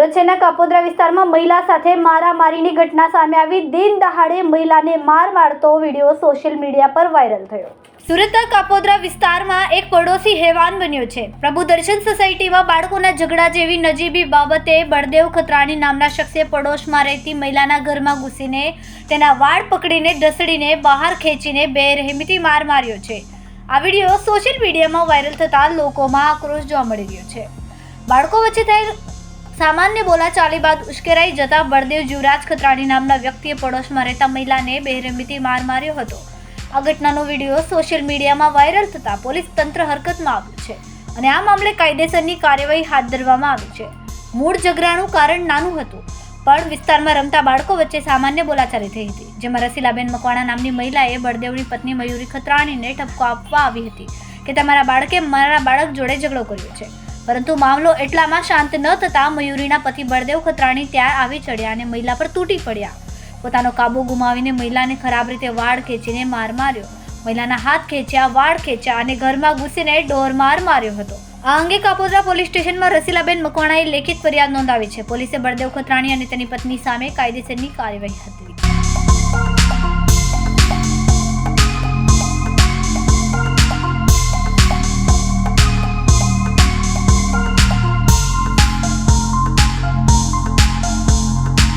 સુરત શહેરના કાપોદ્રા વિસ્તારમાં મહિલા સાથે મારામારીની ઘટના સામે આવી. દિન દહાડે મહિલાને માર મારતો વીડિયો સોશિયલ મીડિયા પર વાયરલ થયો. સુરતના કાપોદ્રા વિસ્તારમાં એક પડોશી હેવાન બન્યો છે. પ્રભુ દર્શન સોસાયટીમાં બાળકોના ઝઘડા જેવી નજીબી બાબતે બળદેવ ખતરાણી નામના શખ્સે પડોશમાં રહેતી મહિલાના ઘરમાં ઘૂસીને તેના વાળ પકડીને ઢસડીને બહાર ખેંચીને બે રહેમીથી માર માર્યો છે. આ વીડિયો સોશિયલ મીડિયામાં વાયરલ થતાં લોકોમાં આક્રોશ જોવા મળી રહ્યો છે. બાળકો વચ્ચે થયેલ સામાન્ય બોલાચાલી બાદ ઉશ્કેરાઈ જતા બળદેવ જીવરાજ ખત્રાણી નામના વ્યક્તિએ પડોશમાં રહેતા મહિલાને બેરહેમીથી માર માર્યો હતો. આ ઘટનાનો વીડિયો સોશિયલ મીડિયામાં વાયરલ થતાં પોલીસ તંત્ર હરકતમાં આવ્યું છે અને આ મામલે કાયદેસરની કાર્યવાહી હાથ ધરવામાં આવી છે. મૂળ ઝઘડાનું કારણ નાનું હતું, પણ વિસ્તારમાં રમતા બાળકો વચ્ચે સામાન્ય બોલાચાલી થઈ હતી, જેમાં રસીલાબેન મકવાણા નામની મહિલાએ બળદેવની પત્ની મયુરી ખત્રાણીને ઠપકો આપવા આવી હતી કે તમારા બાળકે મારા બાળક જોડે ઝઘડો કર્યો છે. પરંતુ મામલો એટલામાં શાંત ન થતાં મયુરીના પતિ બળદેવ ખત્રાણી ત્યાં આવી ચડ્યા અને મહિલા પર તૂટી પડ્યા. પોતાનો કાબુ ગુમાવીને મહિલાને ખરાબ રીતે વાળ ખેંચીને માર માર્યો. મહિલાના હાથ ખેંચ્યા, વાળ ખેંચ્યા અને ઘરમાં ઘૂસીને ડોર માર માર્યો હતો. આ અંગે કાપોદ્રા પોલીસ સ્ટેશનમાં રસીલાબેન મકવાણાએ લેખિત ફરિયાદ નોંધાવી છે. પોલીસે બળદેવ ખત્રાણી અને તેની પત્ની સામે કાયદેસરની કાર્યવાહી ધરી